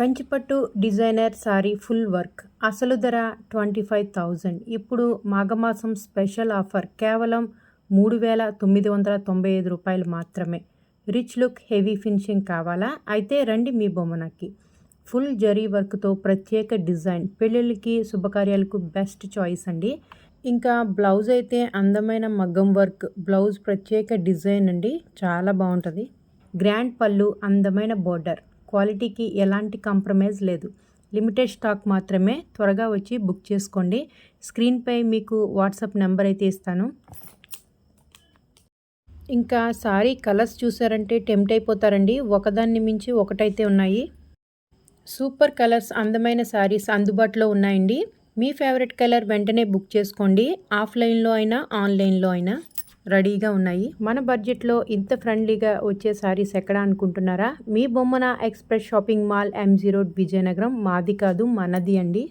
కంచిపట్టు designer sari full work. అసలు ధర twenty five thousand. ఇప్పుడు మాఘమాసం స్పెషల్ ఆఫర్ కేవలం మూడు వేల తొమ్మిది వందల తొంభై ఐదు రూపాయలు మాత్రమే. రిచ్ లుక్ హెవీ ఫినిషింగ్ కావాలా? అయితే రండి మీ బొమ్మనకి. ఫుల్ జరీ వర్క్తో ప్రత్యేక డిజైన్. పెళ్ళిళ్ళకి శుభకార్యాలకు బెస్ట్ చాయిస్ అండి. ఇంకా బ్లౌజ్ అయితే అందమైన మగ్గం వర్క్. బ్లౌజ్ ప్రత్యేక డిజైన్ అండి. చాలా బాగుంటుంది. గ్రాండ్ పళ్ళు అందమైన బోర్డర్. క్వాలిటీకి ఎలాంటి కాంప్రమైజ్ లేదు. లిమిటెడ్ స్టాక్ మాత్రమే త్వరగా వచ్చి బుక్ చేసుకోండి. స్క్రీన్పై మీకు వాట్సాప్ నెంబర్ అయితే ఇస్తాను. ఇంకా సారీ కలర్స్ చూసారంటే టెంప్ట్ అయిపోతారండి. ఒకదాన్ని మించి ఒకటైతే ఉన్నాయి. సూపర్ కలర్స్ అందమైన శారీస్ అందుబాటులో ఉన్నాయండి. మీ ఫేవరెట్ కలర్ వెంటనే బుక్ చేసుకోండి. ఆఫ్లైన్లో అయినా ఆన్లైన్లో అయినా. రెడీగా ఉన్నాయి. మన బడ్జెట్లో ఇంత ఫ్రెండ్లీగా వచ్చే శారీస్ ఎక్కడ అనుకుంటున్నారా? మీ Bommana express shopping mall M zero Vizianagaram మాది కాదు మనది అండి.